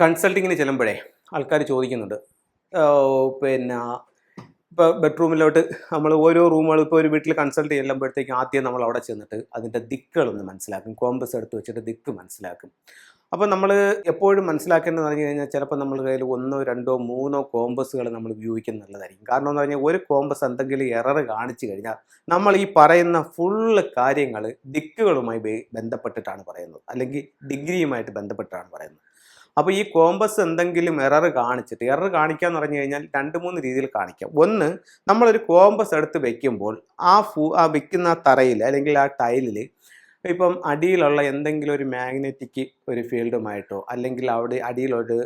കൺസൾട്ടിങ്ങിന് ചെല്ലുമ്പോഴേ ആൾക്കാർ ചോദിക്കുന്നുണ്ട്. പിന്നെ ഇപ്പോൾ ബെഡ്റൂമിലോട്ട് നമ്മൾ ഓരോ റൂമുകൾ ഇപ്പോൾ ഒരു വീട്ടിൽ കൺസൾട്ട് ചെല്ലുമ്പോഴത്തേക്കും ആദ്യം നമ്മൾ അവിടെ ചെന്നിട്ട് അതിന്റെ ദിക്കുകളൊന്ന് മനസ്സിലാക്കും. കോമ്പസ് എടുത്ത് വെച്ചിട്ട് ദിക്ക് മനസ്സിലാക്കും. അപ്പോൾ നമ്മൾ എപ്പോഴും മനസ്സിലാക്കേണ്ടതെന്ന് പറഞ്ഞു കഴിഞ്ഞാൽ ചിലപ്പോൾ നമ്മൾ കയ്യിൽ ഒന്നോ രണ്ടോ മൂന്നോ കോമ്പസുകൾ നമ്മൾ ഉപയോഗിക്കുന്നത് നല്ലതായിരിക്കും. കാരണം എന്ന് പറഞ്ഞാൽ ഒരു കോമ്പസ് എന്തെങ്കിലും എറർ കാണിച്ചു കഴിഞ്ഞാൽ നമ്മൾ ഈ പറയുന്ന ഫുള്ള് കാര്യങ്ങൾ ദിക്കുകളുമായി ബന്ധപ്പെട്ടിട്ടാണ് പറയുന്നത്. അല്ലെങ്കിൽ ഡിഗ്രിയുമായിട്ട് ബന്ധപ്പെട്ടിട്ടാണ് പറയുന്നത്. അപ്പോൾ ഈ കോമ്പസ് എന്തെങ്കിലും എറർ കാണിച്ചിട്ട് എറർ കാണിക്കുക എന്ന് പറഞ്ഞു കഴിഞ്ഞാൽ രണ്ട് മൂന്ന് രീതിയിൽ കാണിക്കാം. ഒന്ന് നമ്മളൊരു കോമ്പസ് എടുത്ത് വെക്കുമ്പോൾ ആ ഫൂ ആ വെക്കുന്ന തറയിൽ അല്ലെങ്കിൽ ആ ടൈലിൽ ഇപ്പം അടിയിലുള്ള എന്തെങ്കിലും ഒരു മാഗ്നറ്റിക് ഒരു ഫീൽഡുമായിട്ടോ അല്ലെങ്കിൽ അവിടെ അടിയിലൊരു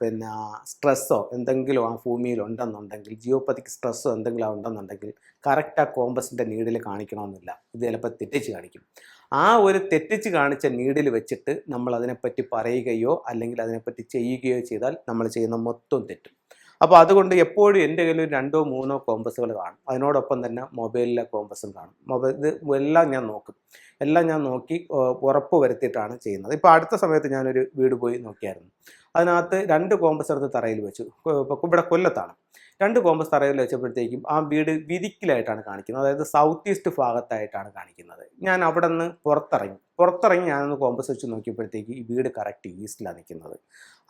പിന്നെ സ്ട്രെസ്സോ എന്തെങ്കിലും ആ ഭൂമിയിൽ ഉണ്ടെന്നുണ്ടെങ്കിൽ ജിയോപ്പതിക് സ്ട്രെസ്സോ എന്തെങ്കിലും ഉണ്ടെന്നുണ്ടെങ്കിൽ കറക്റ്റ് ആ കോമ്പസിന്റെ നീഡിൽ കാണിക്കണമെന്നില്ല. ഇത് ചിലപ്പോൾ തെറ്റിച്ച് കാണിക്കും. ആ ഒരു തെറ്റിച്ച് കാണിച്ച നീഡിൽ വെച്ചിട്ട് നമ്മൾ അതിനെപ്പറ്റി പറയുകയോ അല്ലെങ്കിൽ അതിനെപ്പറ്റി ചെയ്യുകയോ ചെയ്താൽ നമ്മൾ ചെയ്യുന്ന മൊത്തം തെറ്റും. അപ്പോൾ അതുകൊണ്ട് എപ്പോഴും എന്റെ കയ്യിൽ രണ്ടോ മൂന്നോ കോമ്പസുകൾ കാണും. അതിനോടൊപ്പം തന്നെ മൊബൈലിലെ കോമ്പസും കാണും. മൊബൈൽ ഇത് എല്ലാം ഞാൻ നോക്കും. എല്ലാം ഞാൻ നോക്കി ഉറപ്പ് വരുത്തിയിട്ടാണ് ചെയ്യുന്നത്. ഇപ്പോൾ അടുത്ത സമയത്ത് ഞാനൊരു വീട് പോയി നോക്കിയായിരുന്നു. അതിനകത്ത് രണ്ട് കോമ്പസ് എടുത്ത് തറയിൽ വെച്ചു. ഇവിടെ കൊല്ലത്താണ്. രണ്ട് കോമ്പസ് തറയിൽ വെച്ചപ്പോഴത്തേക്കും ആ വീട് വിധിക്കിലായിട്ടാണ് കാണിക്കുന്നത്. അതായത് സൗത്ത് ഈസ്റ്റ് ഭാഗത്തായിട്ടാണ് കാണിക്കുന്നത്. ഞാൻ അവിടെ നിന്ന് പുറത്തിറങ്ങി. പുറത്തിറങ്ങി ഞാനൊന്ന് കോമ്പസ് വെച്ച് നോക്കിയപ്പോഴത്തേക്ക് ഈ വീട് കറക്റ്റ് ഈസ്റ്റിലാണ് നിൽക്കുന്നത്.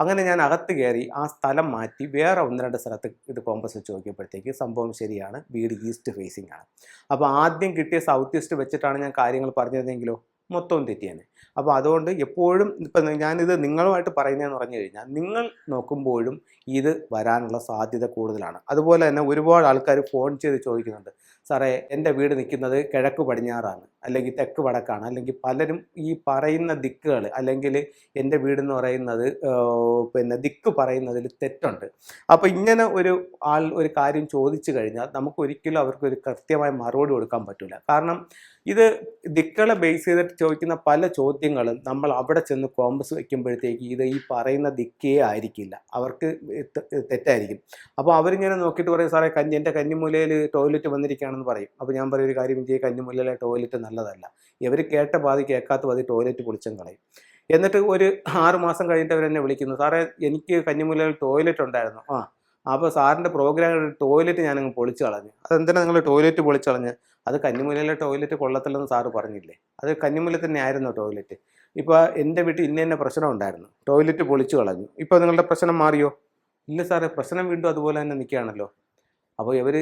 അങ്ങനെ ഞാൻ അകത്ത് കയറി ആ സ്ഥലം മാറ്റി വേറെ ഒന്ന് രണ്ട് സ്ഥലത്ത് ഇത് കോമ്പസ് വെച്ച് നോക്കിയപ്പോഴത്തേക്ക് സംഭവം ശരിയാണ്. വീട് ഈസ്റ്റ് ഫേസിംഗ് ആണ്. അപ്പോൾ ആദ്യം കിട്ടിയ സൗത്ത് ഈസ്റ്റ് വെച്ചിട്ടാണ് ഞാൻ കാര്യങ്ങൾ പറഞ്ഞിരുന്നെങ്കിലോ? മൊത്തവും തെറ്റിയാണ്. അപ്പോൾ അതുകൊണ്ട് എപ്പോഴും ഇപ്പം ഞാനിത് നിങ്ങളുമായിട്ട് പറയുന്നതെന്ന് പറഞ്ഞു കഴിഞ്ഞാൽ നിങ്ങൾ നോക്കുമ്പോഴും ഇത് വരാനുള്ള സാധ്യത കൂടുതലാണ്. അതുപോലെ തന്നെ ഒരുപാട് ആൾക്കാർ ഫോൺ ചെയ്ത് ചോദിക്കുന്നുണ്ട്. സാറേ എന്റെ വീട് നിൽക്കുന്നത് കിഴക്ക് പടിഞ്ഞാറാണ് അല്ലെങ്കിൽ തെക്ക് വടക്കാണ് അല്ലെങ്കിൽ പലരും ഈ പറയുന്ന ദിക്കുകൾ അല്ലെങ്കിൽ എന്റെ വീടെന്ന് പറയുന്നത് പിന്നെ ദിക്ക് പറയുന്നതിൽ തെറ്റുണ്ട്. അപ്പോൾ ഇങ്ങനെ ഒരു ആൾ ഒരു കാര്യം ചോദിച്ചു കഴിഞ്ഞാൽ നമുക്ക് ഒരിക്കലും അവർക്ക് ഒരു കൃത്യമായ മറുപടി കൊടുക്കാൻ പറ്റില്ല കാരണം ഇത് ദിക്കുകളെ ബേസ് ചെയ്തിട്ട് ചോദിക്കുന്ന പല ചോദ്യങ്ങളും നമ്മൾ അവിടെ ചെന്ന് കോമ്പസ് വയ്ക്കുമ്പോഴത്തേക്ക് ഇത് ഈ പറയുന്ന ദിക്കേ ആയിരിക്കില്ല. അവർക്ക് തെറ്റായിരിക്കും. അപ്പോൾ അവരിങ്ങനെ നോക്കിയിട്ട് പറയും സാറേ കഞ്ഞി എന്റെ കന്നിമൂലയിൽ ടോയ്ലറ്റ് വന്നിരിക്കുകയാണെന്ന് പറയും. അപ്പോൾ ഞാൻ പറയും ഒരു കാര്യം ഇന്ത്യയെ കന്നിമൂലയിലെ ടോയ്ലറ്റ് നല്ലതല്ല. ഇവർ കേട്ട പാതി കേൾക്കാത്ത പാതി ടോയ്ലറ്റ് പൊളിച്ചും കളയും. എന്നിട്ട് ഒരു ആറ് മാസം കഴിഞ്ഞിട്ട് അവർ എന്നെ വിളിക്കുന്നു. സാറേ എനിക്ക് കന്നിമൂലയിൽ ടോയ്ലറ്റ് ഉണ്ടായിരുന്നു. ആ അപ്പോൾ സാറിന്റെ പ്രോഗ്രാം ടോയ്ലറ്റ് ഞാനങ്ങ് പൊളിച്ചു കളഞ്ഞു. അതെന്തിനാണ് നിങ്ങൾ ടോയ്ലറ്റ് പൊളിച്ചു കളഞ്ഞ്? അത് കന്നിമൂലയിലെ ടോയ്ലറ്റ് കൊള്ളത്തില്ലെന്ന് സാറ് പറഞ്ഞില്ലേ? അത് കന്നിമൂല തന്നെ ആയിരുന്നു ടോയ്ലറ്റ് ഇപ്പോൾ എന്റെ വീട്ടിൽ ഇന്ന തന്നെ പ്രശ്നം ഉണ്ടായിരുന്നു. ടോയ്ലറ്റ് പൊളിച്ചു കളഞ്ഞു. ഇപ്പോൾ നിങ്ങളുടെ പ്രശ്നം മാറിയോ? ഇല്ല സാറേ പ്രശ്നം വീണ്ടും അതുപോലെ തന്നെ നിൽക്കുകയാണല്ലോ. അപ്പോൾ ഇവർ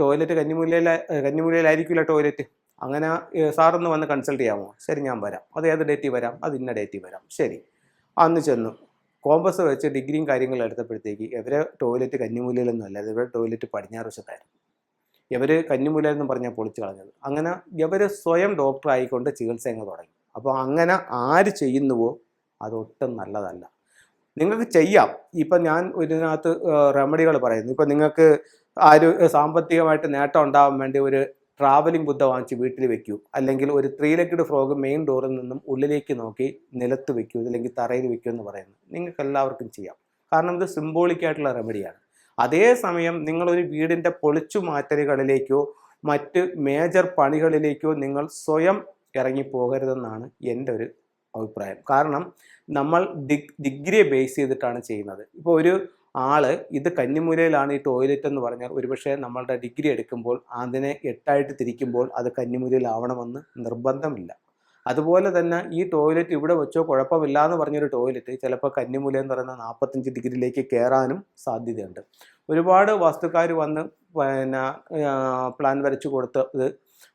ടോയ്ലറ്റ് കന്നിമൂലയിലെ കന്നിമൂലയിലായിരിക്കില്ല ടോയ്ലറ്റ് അങ്ങനെ സാറൊന്ന് വന്ന് കൺസൾട്ട് ചെയ്യാമോ? ശരി ഞാൻ വരാം. അത് ഏത് ഡേറ്റിൽ വരാം? അത് ഇന്ന ഡേറ്റിൽ വരാം. ശരി. അന്ന് ചെന്നു. കോമ്പസ് വെച്ച് ഡിഗ്രിയും കാര്യങ്ങളും എടുത്തപ്പോഴത്തേക്ക് ഇവരെ ടോയ്ലറ്റ് കന്നിമൂലയിലൊന്നും അല്ല. ഇവരുടെ ടോയ്ലറ്റ് പടിഞ്ഞാറ് വശത്തായിരുന്നു. ഇവർ കന്നിമൂല എന്ന് പറഞ്ഞാൽ പൊളിച്ചു കളഞ്ഞത്. അങ്ങനെ ഇവർ സ്വയം ഡോക്ടർ ആയിക്കൊണ്ട് ചികിത്സ അങ്ങ് തുടങ്ങി. അപ്പോൾ അങ്ങനെ ആര് ചെയ്യുന്നുവോ അതൊട്ടും നല്ലതല്ല. നിങ്ങൾക്ക് ചെയ്യാം. ഇപ്പം ഞാൻ ഇതിനകത്ത് റെമഡികൾ പറയുന്നു. ഇപ്പം നിങ്ങൾക്ക് ആര് സാമ്പത്തികമായിട്ട് നേട്ടം ഉണ്ടാവാൻ വേണ്ടി ഒരു ട്രാവലിംഗ് ബുദ്ധ വാങ്ങിച്ച് വീട്ടിൽ വെക്കൂ. അല്ലെങ്കിൽ ഒരു ത്രീ ലെഗ്ഡ് ഫ്രോഗ് മെയിൻ ഡോറിൽ നിന്നും ഉള്ളിലേക്ക് നോക്കി നിലത്ത് വെക്കൂ അല്ലെങ്കിൽ തറയിൽ വെക്കൂ എന്ന് പറയുന്നത് നിങ്ങൾക്ക് എല്ലാവർക്കും ചെയ്യാം. കാരണം ഇത് സിംബോളിക് ആയിട്ടുള്ള റെമഡിയാണ് അതേസമയം നിങ്ങളൊരു വീടിന്റെ പൊളിച്ചു മാറ്റലുകളിലേക്കോ മറ്റ് മേജർ പണികളിലേക്കോ നിങ്ങൾ സ്വയം ഇറങ്ങിപ്പോകരുതെന്നാണ് എന്റെ ഒരു അഭിപ്രായം. കാരണം നമ്മൾ ഡിഗ് ഡിഗ്രിയെ ബേസ് ചെയ്തിട്ടാണ് ചെയ്യുന്നത്. ഇപ്പോൾ ഒരു ആൾ ഇത് കന്നിമൂലയിലാണ് ഈ ടോയ്ലറ്റ് എന്ന് പറഞ്ഞാൽ ഒരുപക്ഷെ നമ്മളുടെ ഡിഗ്രി എടുക്കുമ്പോൾ അതിനെ എട്ടായിട്ട് തിരിക്കുമ്പോൾ അത് കന്നിമൂലയിലാവണമെന്ന് നിർബന്ധമില്ല. അതുപോലെ തന്നെ ഈ ടോയ്ലറ്റ് ഇവിടെ വെച്ചോ കുഴപ്പമില്ല എന്ന് പറഞ്ഞൊരു ടോയ്ലറ്റ് ചിലപ്പോൾ കന്നിമൂല എന്ന് പറയുന്ന നാൽപ്പത്തഞ്ച് ഡിഗ്രിയിലേക്ക് കയറാനും സാധ്യതയുണ്ട്. ഒരുപാട് വസ്തുക്കാർ വന്ന് പിന്നെ പ്ലാൻ വരച്ചു കൊടുത്ത് ഇത്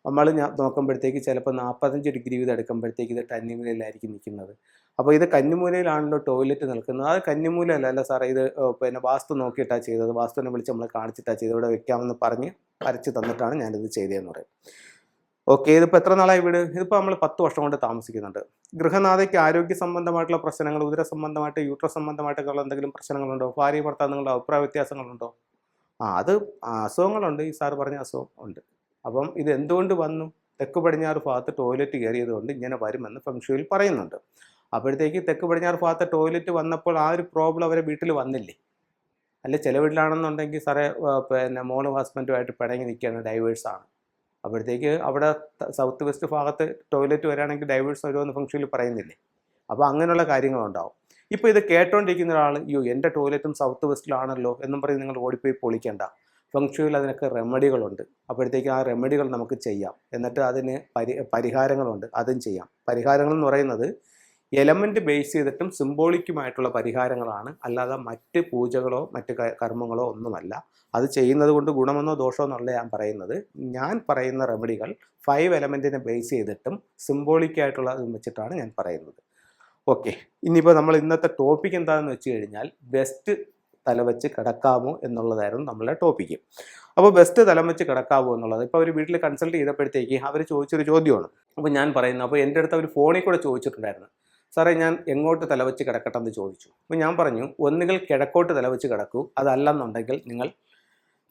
നമ്മൾ നോക്കുമ്പോഴത്തേക്ക് ചിലപ്പോൾ നാൽപ്പത്തഞ്ച് ഡിഗ്രി വീതം എടുക്കുമ്പോഴത്തേക്ക് ഇത് കന്നിമൂലയിലായിരിക്കും നിൽക്കുന്നത്. അപ്പോൾ ഇത് കന്നിമൂലയിലാണല്ലോ ടോയ്ലറ്റ് നിൽക്കുന്നത്. അത് കന്നിമൂലയല്ല അല്ല സാറേ ഇത് പിന്നെ വാസ്തു നോക്കിയിട്ടാണ് ചെയ്തത്. വാസ്തുവിനെ വിളിച്ച് നമ്മൾ കാണിച്ചിട്ടാണ് ചെയ്തത്. ഇവിടെ വെക്കാമെന്ന് പറഞ്ഞ് വരച്ച് തന്നിട്ടാണ് ഞാനിത് ചെയ്തതെന്ന് പറയും. ഓക്കെ ഇതിപ്പോൾ എത്ര നാളായി വീട്? ഇതിപ്പോൾ നമ്മൾ പത്ത് വർഷം കൊണ്ട് താമസിക്കുന്നുണ്ട്. ഗൃഹനാഥയ്ക്ക് ആരോഗ്യ സംബന്ധമായിട്ടുള്ള പ്രശ്നങ്ങൾ ഉദര സംബന്ധമായിട്ട് യൂട്ര സംബന്ധമായിട്ടൊക്കെയുള്ള എന്തെങ്കിലും പ്രശ്നങ്ങളുണ്ടോ? ഭാര്യ ഭർത്താവ് നിങ്ങളുടെ അഭിപ്രായ വ്യത്യാസങ്ങളുണ്ടോ? ആ അത് അസുഖങ്ങളുണ്ട്. ഈ സാർ പറഞ്ഞ അസുഖം ഉണ്ട്. അപ്പം ഇത് എന്തുകൊണ്ട് വന്നു? തെക്ക് പടിഞ്ഞാറ് ഭാഗത്ത് ടോയ്ലറ്റ് കയറിയത് കൊണ്ട് ഇങ്ങനെ വരുമെന്ന് ഫംഗ്ഷയിൽ പറയുന്നുണ്ട്. അപ്പോഴത്തേക്ക് തെക്ക് പടിഞ്ഞാറ് ഭാഗത്ത് ടോയ്ലറ്റ് വന്നപ്പോൾ ആ ഒരു പ്രോബ്ലം അവരെ വീട്ടിൽ വന്നില്ലേ? അല്ലെ ചില വീട്ടിലാണെന്നുണ്ടെങ്കിൽ സാറേ പിന്നെ മോളും ഹസ്ബൻഡുമായിട്ട് പിണങ്ങി നിൽക്കുകയാണ് ഡൈവേഴ്സാണ് അപ്പോഴത്തേക്ക് അവിടെ സൗത്ത് വെസ്റ്റ് ഭാഗത്ത് ടോയ്ലറ്റ് വരാണെങ്കിൽ ഡൈവേഴ്സ് വരുമെന്ന് ഫംഗ്ഷനിൽ പറയുന്നില്ലേ? അപ്പോൾ അങ്ങനെയുള്ള കാര്യങ്ങളുണ്ടാവും. ഇപ്പോൾ ഇത് കേട്ടോണ്ടിരിക്കുന്ന ഒരാൾ അയ്യോ എന്റെ ടോയ്ലറ്റും സൗത്ത് വെസ്റ്റിലാണല്ലോ എന്നും പറഞ്ഞ് നിങ്ങൾ ഓടിപ്പോയി പൊളിക്കേണ്ട. ഫംഗ്ഷനിൽ അതിനൊക്കെ റെമഡികളുണ്ട് അപ്പോഴത്തേക്ക് ആ റെമഡികൾ നമുക്ക് ചെയ്യാം. എന്നിട്ട് അതിന് പരി പരിഹാരങ്ങളുണ്ട്. അതും ചെയ്യാം. പരിഹാരങ്ങൾ എന്ന് പറയുന്നത് എലമെന്റ് ബേസ് ചെയ്തിട്ടും സിംബോളിക്കുമായിട്ടുള്ള പരിഹാരങ്ങളാണ്. അല്ലാതെ മറ്റ് പൂജകളോ മറ്റ് കർമ്മങ്ങളോ ഒന്നുമല്ല. അത് ചെയ്യുന്നത് കൊണ്ട് ഗുണമെന്നോ ദോഷമോ എന്നുള്ള ഞാൻ പറയുന്നത്. ഞാൻ പറയുന്ന റെമഡികൾ ഫൈവ് എലമെന്റിനെ ബേസ് ചെയ്തിട്ടും സിംബോളിക്കായിട്ടുള്ള വെച്ചിട്ടാണ് ഞാൻ പറയുന്നത്. ഓക്കെ ഇനിയിപ്പോൾ നമ്മൾ ഇന്നത്തെ ടോപ്പിക് എന്താണെന്ന് വെച്ച് കഴിഞ്ഞാൽ ബെസ്റ്റ് തലവെച്ച് കിടക്കാമോ എന്നുള്ളതായിരുന്നു നമ്മളുടെ ടോപ്പിക്ക് അപ്പോൾ ബെസ്റ്റ് തലം വെച്ച് കിടക്കാമോ എന്നുള്ളത്. ഇപ്പോൾ അവർ വീട്ടിൽ കൺസൾട്ട് ചെയ്തപ്പോഴത്തേക്ക് അവർ ചോദിച്ചൊരു ചോദ്യമാണ്. അപ്പോൾ ഞാൻ പറയുന്നത് അപ്പോൾ എന്റെ അടുത്ത് അവർ ഫോണിൽ കൂടെ ചോദിച്ചിട്ടുണ്ടായിരുന്നു. സാറേ ഞാൻ എങ്ങോട്ട് തലവെച്ച് കിടക്കട്ടെ എന്ന് ചോദിച്ചു. അപ്പോൾ ഞാൻ പറഞ്ഞു ഒന്നുകിൽ കിഴക്കോട്ട് തലവെച്ച് കിടക്കൂ. അതല്ലെന്നുണ്ടെങ്കിൽ നിങ്ങൾ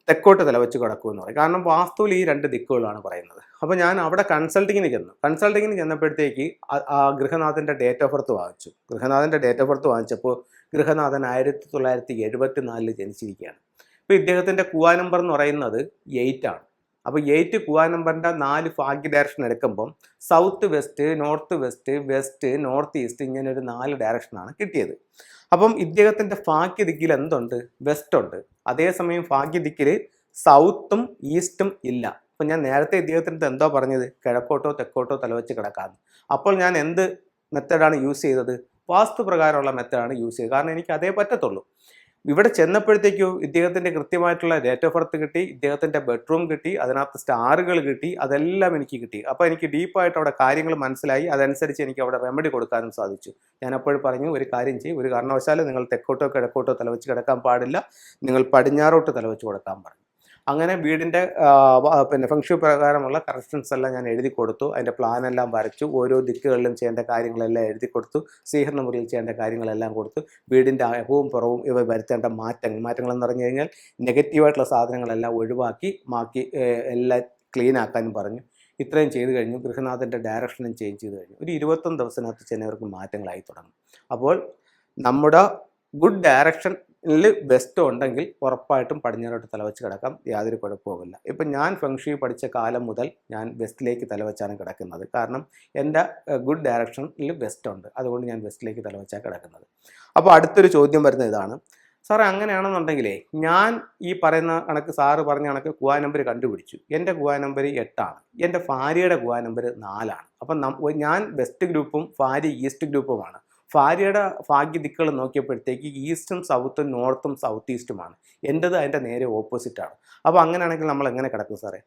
തെക്കോട്ട് തലവെച്ച് കിടക്കൂ എന്ന് പറയും. കാരണം വാസ്തുവിൽ ഈ രണ്ട് ദിക്കുകളാണ് പറയുന്നത്. അപ്പോൾ ഞാൻ അവിടെ കൺസൾട്ടിങ്ങിന് ചെന്നു. കൺസൾട്ടിങ്ങിന് ചെന്നപ്പോഴത്തേക്ക് ആ- ഗൃഹനാഥന്റെ ഡേറ്റ് ഓഫ് ബർത്ത് വാങ്ങിച്ചു. ഗൃഹനാഥന്റെ ഡേറ്റ് ഓഫ് ബർത്ത് വാങ്ങിച്ചപ്പോൾ ഗൃഹനാഥൻ ആയിരത്തി തൊള്ളായിരത്തി എഴുപത്തി നാലിൽ ജനിച്ചിരിക്കുകയാണ്. അപ്പോൾ ഇദ്ദേഹത്തിന്റെ കുവാ നമ്പർ എന്ന് പറയുന്നത് എയ്റ്റ് ആണ്. അപ്പോൾ എയ്റ്റ് കുവാ നമ്പറിന്റെ നാല് ഭാഗ്യ ഡയറക്ഷൻ എടുക്കുമ്പം south west north west west north east ഇങ്ങനെ ഒരു നാല് ഡയറക്ഷനാണ് കിട്ടിയത്. അപ്പം ഇദ്ദേഹത്തിന്റെ ഭാഗ്യ ദിക്കിൽ എന്തുണ്ട്? വെസ്റ്റ് ഉണ്ട്. അതേസമയം ഭാഗ്യ ദിക്കിൽ സൗത്തും ഈസ്റ്റും ഇല്ല. അപ്പം ഞാൻ നേരത്തെ ഇദ്ദേഹത്തിന്റെ എന്തോ പറഞ്ഞത്? കിഴക്കോട്ടോ തെക്കോട്ടോ തലവെച്ച് കിടക്കാമെന്ന് അപ്പോൾ ഞാൻ എന്ത് മെത്തേഡാണ് യൂസ് ചെയ്തത്? വാസ്തു പ്രകാരമുള്ള മെത്തേഡാണ് യൂസ് ചെയ്തത് കാരണം എനിക്ക് അതേ പറ്റത്തുള്ളൂ. ഇവിടെ ചെന്നപ്പോഴത്തേക്കും ഇദ്ദേഹത്തിന്റെ കൃത്യമായിട്ടുള്ള ഡേറ്റ് ഓഫ് ബർത്ത് കിട്ടി ഇദ്ദേഹത്തിന്റെ ബെഡ്റൂം കിട്ടി അതിനകത്ത് സ്റ്റാറുകൾ കിട്ടി അതെല്ലാം എനിക്ക് കിട്ടി. അപ്പോൾ എനിക്ക് ഡീപ്പായിട്ട് അവിടെ കാര്യങ്ങൾ മനസ്സിലായി. അതനുസരിച്ച് എനിക്ക് അവിടെ റെമഡി കൊടുക്കാനും സാധിച്ചു. ഞാൻ അപ്പോഴും പറഞ്ഞു ഒരു കാര്യം ചെയ്യും. ഒരു കാരണവശാലും നിങ്ങൾ തെക്കോട്ടോ കിഴക്കോട്ടോ തലവെച്ച് കിടക്കാൻ പാടില്ല. നിങ്ങൾ പടിഞ്ഞാറോട്ട് തലവെച്ച് കൊടുക്കാൻ പറഞ്ഞു അങ്ങനെ വീടിന്റെ പിന്നെ ഫംഗ്ഷൻ പ്രകാരമുള്ള കറക്ഷൻസ് എല്ലാം ഞാൻ എഴുതി കൊടുത്തു. അതിന്റെ പ്ലാൻ എല്ലാം വരച്ചു. ഓരോ ദിക്കുകളിലും ചെയ്യേണ്ട കാര്യങ്ങളെല്ലാം എഴുതി കൊടുത്തു. സ്വീകരണ മുറിയിൽ ചെയ്യേണ്ട കാര്യങ്ങളെല്ലാം കൊടുത്തു. വീടിന്റെ അകവും പുറവും ഇവ വരുത്തേണ്ട മാറ്റങ്ങൾ എന്ന് പറഞ്ഞു കഴിഞ്ഞാൽ നെഗറ്റീവായിട്ടുള്ള സാധനങ്ങളെല്ലാം ഒഴിവാക്കി മാക്കി എല്ലാം ക്ലീൻ ആക്കാനും പറഞ്ഞു. ഇത്രയും ചെയ്തു കഴിഞ്ഞു. ഗൃഹനാഥന്റെ ഡയറക്ഷനും ചേഞ്ച് ചെയ്ത് കഴിഞ്ഞു. ഒരു ഇരുപത്തൊന്ന് ദിവസത്തിനകത്ത് ചെന്നവർക്ക് മാറ്റങ്ങളായി തുടങ്ങും. അപ്പോൾ നമ്മുടെ ഗുഡ് ഡയറക്ഷനിൽ ബെസ്റ്റ് ഉണ്ടെങ്കിൽ ഉറപ്പായിട്ടും പടിഞ്ഞാറോട്ട് തലവെച്ച് കിടക്കാം. യാതൊരു കുഴപ്പവുമില്ല. ഇപ്പം ഞാൻ ഫെങ്ഷി പഠിച്ച കാലം മുതൽ ഞാൻ വെസ്റ്റിലേക്ക് തലവെച്ചാണ് കിടക്കുന്നത്. കാരണം എന്റെ ഗുഡ് ഡയറക്ഷനിൽ ബെസ്റ്റ് ഉണ്ട്. അതുകൊണ്ട് ഞാൻ വെസ്റ്റിലേക്ക് തലവെച്ചാണ് കിടക്കുന്നത്. അപ്പോൾ അടുത്തൊരു ചോദ്യം വരുന്ന ഇതാണ്. സാറേ അങ്ങനെയാണെന്നുണ്ടെങ്കിലേ ഞാൻ ഈ പറയുന്ന കണക്ക് സാറ് പറഞ്ഞ കണക്ക് ഗുവാ നമ്പർ കണ്ടുപിടിച്ചു. എന്റെ ഗുവാ നമ്പർ എട്ടാണ്. എന്റെ ഭാര്യയുടെ ഗുവാ നമ്പർ നാലാണ്. അപ്പം ഞാൻ വെസ്റ്റ് ഗ്രൂപ്പും ഭാര്യ ഈസ്റ്റ് ഗ്രൂപ്പുമാണ്. ഭാര്യയുടെ ഭാഗ്യ ദിക്കൾ നോക്കിയപ്പോഴത്തേക്ക് ഈസ്റ്റും സൗത്തും നോർത്തും സൗത്ത് ഈസ്റ്റുമാണ് എന്റെത് അതിന്റെ നേരെ ഓപ്പോസിറ്റാണ് അപ്പോൾ അങ്ങനെയാണെങ്കിൽ നമ്മൾ എങ്ങനെ കിടക്കും സാറേ?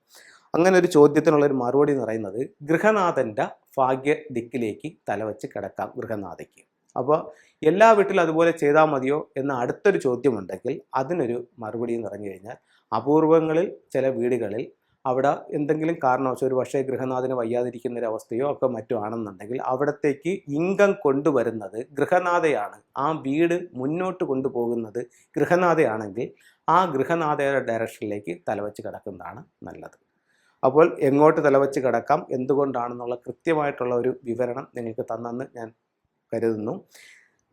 അങ്ങനെ ഒരു ചോദ്യത്തിനുള്ള ഒരു മറുപടി എന്ന് പറയുന്നത് ഗൃഹനാഥന്റെ ഭാഗ്യ ദിക്കിലേക്ക് തലവെച്ച് കിടക്കാം ഗൃഹനാഥയ്ക്ക്. അപ്പോൾ എല്ലാ വീട്ടിലും അതുപോലെ ചെയ്താൽ മതിയോ എന്ന അടുത്തൊരു ചോദ്യമുണ്ടെങ്കിൽ അതിനൊരു മറുപടി എന്ന് പറഞ്ഞു കഴിഞ്ഞാൽ അപൂർവങ്ങളിൽ ചില വീടുകളിൽ അവിടെ എന്തെങ്കിലും കാരണവശാൽ ഒരു പക്ഷേ ഗൃഹനാഥന് വയ്യാതിരിക്കുന്ന ഒരു അവസ്ഥയോ ഒക്കെ മറ്റോ ആണെന്നുണ്ടെങ്കിൽ അവിടത്തേക്ക് ഇൻകം കൊണ്ടുവരുന്നത് ഗൃഹനാഥയാണ്. ആ വീട് മുന്നോട്ട് കൊണ്ടുപോകുന്നത് ഗൃഹനാഥയാണെങ്കിൽ ആ ഗൃഹനാഥയുടെ ഡയറക്ഷനിലേക്ക് തലവെച്ച് കിടക്കുന്നതാണ് നല്ലത്. അപ്പോൾ എങ്ങോട്ട് തലവെച്ച് കിടക്കാം? എന്തുകൊണ്ടാണെന്നുള്ള കൃത്യമായിട്ടുള്ള ഒരു വിവരണം നിങ്ങൾക്ക് തന്നെന്ന് ഞാൻ കരുതുന്നു.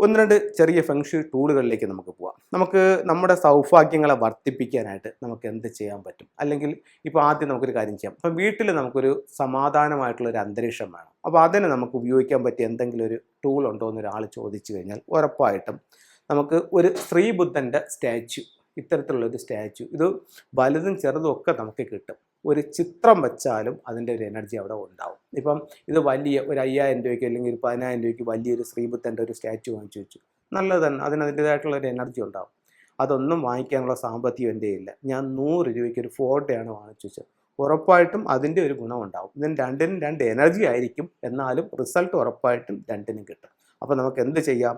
ഒന്ന് രണ്ട് ചെറിയ ഫെങ്ഷി ടൂളുകളിലേക്ക് നമുക്ക് പോവാം. നമുക്ക് നമ്മുടെ സൗഭാഗ്യങ്ങളെ വർദ്ധിപ്പിക്കാനായിട്ട് നമുക്ക് എന്ത് ചെയ്യാൻ പറ്റും? അല്ലെങ്കിൽ ഇപ്പോൾ ആദ്യം നമുക്കൊരു കാര്യം ചെയ്യാം. ഇപ്പോൾ വീട്ടിൽ നമുക്കൊരു സമാധാനമായിട്ടുള്ള ഒരു അന്തരീക്ഷം വേണം. അപ്പോൾ അതിന് നമുക്ക് ഉപയോഗിക്കാൻ പറ്റിയ എന്തെങ്കിലും ഒരു ടൂൾ ഉണ്ടോ എന്ന് ഒരാൾ ചോദിച്ചു കഴിഞ്ഞാൽ ഉറപ്പായിട്ടും നമുക്ക് ഒരു ശ്രീബുദ്ധന്റെ സ്റ്റാച്യു ഇത്തരത്തിലുള്ളൊരു സ്റ്റാച്യു ഇത് വലുതും ചെറുതും ഒക്കെ നമുക്ക് കിട്ടും. ഒരു ചിത്രം വെച്ചാലും അതിന്റെ ഒരു എനർജി അവിടെ ഉണ്ടാവും. ഇപ്പം ഇത് വലിയ ഒരു അയ്യായിരം രൂപയ്ക്ക് അല്ലെങ്കിൽ ഒരു പതിനായിരം രൂപയ്ക്ക് വലിയൊരു ശ്രീബുദ്ധന്റെ ഒരു സ്റ്റാച്ചു വാങ്ങിച്ചു വെച്ചു. നല്ലത് തന്നെ. അതിന് ഒരു എനർജി ഉണ്ടാവും. അതൊന്നും വാങ്ങിക്കാനുള്ള സാമ്പത്തികം എന്റെ ഇല്ല. ഞാൻ നൂറ് രൂപയ്ക്ക് ഒരു ഫോട്ടോയാണ് വാങ്ങിച്ചു വെച്ചത്. ഉറപ്പായിട്ടും അതിന്റെ ഒരു ഗുണമുണ്ടാവും. ഇതിന് രണ്ടിനും രണ്ട് എനർജി ആയിരിക്കും. എന്നാലും റിസൾട്ട് ഉറപ്പായിട്ടും രണ്ടിനും കിട്ടും. അപ്പോൾ നമുക്ക് എന്ത് ചെയ്യാം?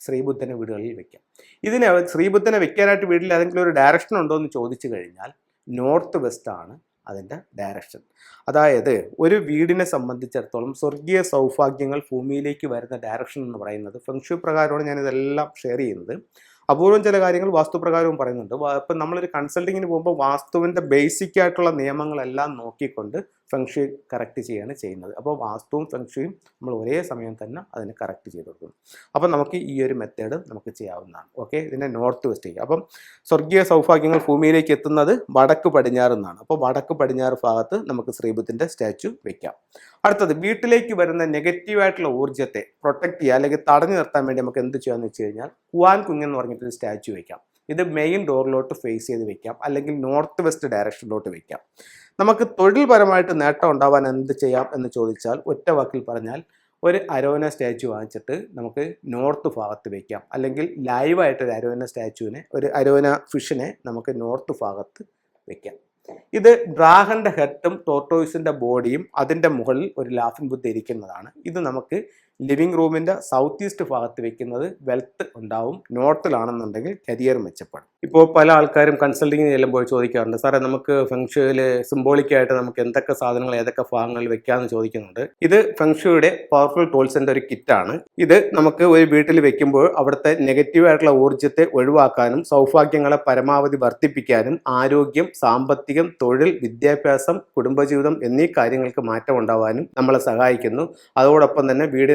ശ്രീബുദ്ധനെ വീടുകളിൽ വെക്കാം. ഇതിനെ ശ്രീബുദ്ധനെ വെക്കാനായിട്ട് വീട്ടിൽ ഏതെങ്കിലും ഒരു ഡയറക്ഷൻ ഉണ്ടോ എന്ന് ചോദിച്ചു കഴിഞ്ഞാൽ നോർത്ത് വെസ്റ്റ് ആണ്. അതിന്റെ ഡയറക്ഷൻ അതായത് ഒരു വീടിനെ സംബന്ധിച്ചിടത്തോളം സ്വർഗീയ സൗഭാഗ്യങ്ങൾ ഭൂമിയിലേക്ക് വരുന്ന ഡയറക്ഷൻ എന്ന് പറയുന്നത് ഫെങ്ഷു പ്രകാരമാണ് ഞാനിതെല്ലാം ഷെയർ ചെയ്യുന്നത്. അപൂർവം ചില കാര്യങ്ങൾ വാസ്തുപ്രകാരവും പറയുന്നുണ്ട്. ഇപ്പം നമ്മളൊരു കൺസൾട്ടിങ്ങിന് പോകുമ്പോൾ വാസ്തുവിന്റെ ബേസിക് ആയിട്ടുള്ള നിയമങ്ങളെല്ലാം നോക്കിക്കൊണ്ട് ഫെങ്ഷി കറക്റ്റ് ചെയ്യുകയാണ് ചെയ്യുന്നത്. അപ്പോൾ വാസ്തുവും ഫെങ്ഷിയും നമ്മൾ ഒരേ സമയം തന്നെ അതിന് കറക്റ്റ് ചെയ്ത് കൊടുക്കും. അപ്പം നമുക്ക് ഈ ഒരു മെത്തേഡ് നമുക്ക് ചെയ്യാവുന്നതാണ്. ഓക്കെ ഇതിന്റെ നോർത്ത് വെസ്റ്റ് അപ്പം സ്വർഗീയ സൗഭാഗ്യങ്ങൾ ഭൂമിയിലേക്ക് എത്തുന്നത് വടക്ക് പടിഞ്ഞാറ് നിന്നാണ് അപ്പോൾ വടക്ക് പടിഞ്ഞാറ് ഭാഗത്ത് നമുക്ക് ശ്രീബുദ്ധിന്റെ സ്റ്റാച്ചു വെക്കാം. അടുത്തത് വീട്ടിലേക്ക് വരുന്ന നെഗറ്റീവായിട്ടുള്ള ഊർജത്തെ പ്രൊട്ടക്റ്റ് ചെയ്യുക അല്ലെങ്കിൽ തടഞ്ഞു നിർത്താൻ വേണ്ടി നമുക്ക് എന്ത് ചെയ്യാമെന്ന് വെച്ച് കഴിഞ്ഞാൽ കുവാൻ കുഞ്ഞെന്ന് പറഞ്ഞിട്ടൊരു സ്റ്റാച്ചു വെക്കാം. ഇത് മെയിൻ ഡോറിലോട്ട് ഫേസ് ചെയ്ത് വെക്കാം. അല്ലെങ്കിൽ നോർത്ത് വെസ്റ്റ് ഡയറക്ഷനിലോട്ട് വെക്കാം. നമുക്ക് തൊഴിൽപരമായിട്ട് നേട്ടം ഉണ്ടാവാൻ എന്ത് ചെയ്യാം എന്ന് ചോദിച്ചാൽ ഒറ്റ വാക്കിൽ പറഞ്ഞാൽ ഒരു അരോന സ്റ്റാച്ചു വാങ്ങിച്ചിട്ട് നമുക്ക് നോർത്ത് ഭാഗത്ത് വെക്കാം. അല്ലെങ്കിൽ ലൈവായിട്ട് ഒരു അരോന സ്റ്റാച്ചുവിനെ ഒരു അരോന ഫിഷിനെ നമുക്ക് നോർത്ത് ഭാഗത്ത് വെക്കാം. ഇത് ഡ്രാഗന്റെ ഹെഡും ടോർട്ടോയിസിന്റെ ബോഡിയും അതിന്റെ മുകളിൽ ഒരു ലാഫിൻ ബുദ്ധ ഇരിക്കുന്നതാണ്. ഇത് നമുക്ക് ലിവിംഗ് റൂമിന്റെ സൗത്ത് ഈസ്റ്റ് ഭാഗത്ത് വെക്കുന്നത് വെൽത്ത് ഉണ്ടാവും നോർത്തിലാണെന്നുണ്ടെങ്കിൽ കരിയർ മെച്ചപ്പെടും. ഇപ്പോൾ പല ആൾക്കാരും കൺസൾട്ടിങ്ങിന് ചെല്ലുമ്പോൾ ചോദിക്കാറുണ്ട് സാറേ നമുക്ക് ഫെങ്ഷുവിൽ സിംബോളിക്കായിട്ട് നമുക്ക് എന്തൊക്കെ സാധനങ്ങൾ ഏതൊക്കെ ഭാഗങ്ങളിൽ വെക്കാമെന്ന് ചോദിക്കുന്നുണ്ട്? ഇത് ഫെങ്ഷുയുടെ പവർഫുൾ ടൂൾസിന്റെ ഒരു കിറ്റാണ്. ഇത് നമുക്ക് ഒരു വീട്ടിൽ വെക്കുമ്പോൾ അവിടുത്തെ നെഗറ്റീവായിട്ടുള്ള ഊർജത്തെ ഒഴിവാക്കാനും സൗഭാഗ്യങ്ങളെ പരമാവധി വർദ്ധിപ്പിക്കാനും ആരോഗ്യം സാമ്പത്തികം തൊഴിൽ വിദ്യാഭ്യാസം കുടുംബജീവിതം എന്നീ കാര്യങ്ങൾക്ക് മാറ്റം ഉണ്ടാവാനും നമ്മളെ സഹായിക്കുന്നു. അതോടൊപ്പം തന്നെ വീട്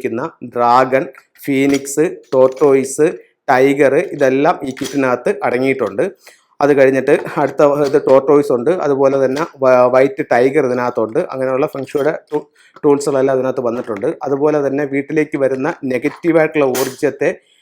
ഉപയോഗിക്കുന്ന ഡ്രാഗൺ ഫീനിക്സ് ടോർട്ടോയിസ് ടൈഗർ ഇതെല്ലാം ഈ കിറ്റിനകത്ത് അടങ്ങിയിട്ടുണ്ട്. അത് കഴിഞ്ഞിട്ട് അടുത്ത ഇത് ടോർട്ടോയ്സ് ഉണ്ട്. അതുപോലെ തന്നെ വൈറ്റ് ടൈഗർ ഇതിനകത്തുണ്ട്. അങ്ങനെയുള്ള ഫംഗ്ഷയുടെ ടൂൾസുകളെല്ലാം അതിനകത്ത് വന്നിട്ടുണ്ട്. അതുപോലെ തന്നെ വീട്ടിലേക്ക് വരുന്ന നെഗറ്റീവായിട്ടുള്ള ഊർജത്തെ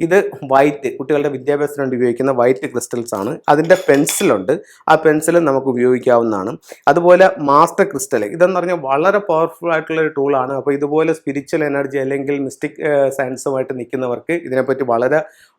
ഇത് വൈറ്റ് കുട്ടികളുടെ വിദ്യാഭ്യാസത്തിന് വേണ്ടി ഉപയോഗിക്കുന്ന വൈറ്റ് ക്രിസ്റ്റൽസ് ആണ്. അതിന്റെ പെൻസിലുണ്ട് ആ പെൻസിൽ നമുക്ക് ഉപയോഗിക്കാവുന്നതാണ്. അതുപോലെ മാസ്റ്റർ ക്രിസ്റ്റൽ ഇതെന്ന് പറഞ്ഞാൽ വളരെ പവർഫുൾ ആയിട്ടുള്ള ഒരു ടൂളാണ് അപ്പോൾ ഇതുപോലെ സ്പിരിച്വൽ എനർജി അല്ലെങ്കിൽ മിസ്റ്റിക് സയൻസുമായിട്ട് നിൽക്കുന്നവർക്ക് ഇതിനെപ്പറ്റി വളരെ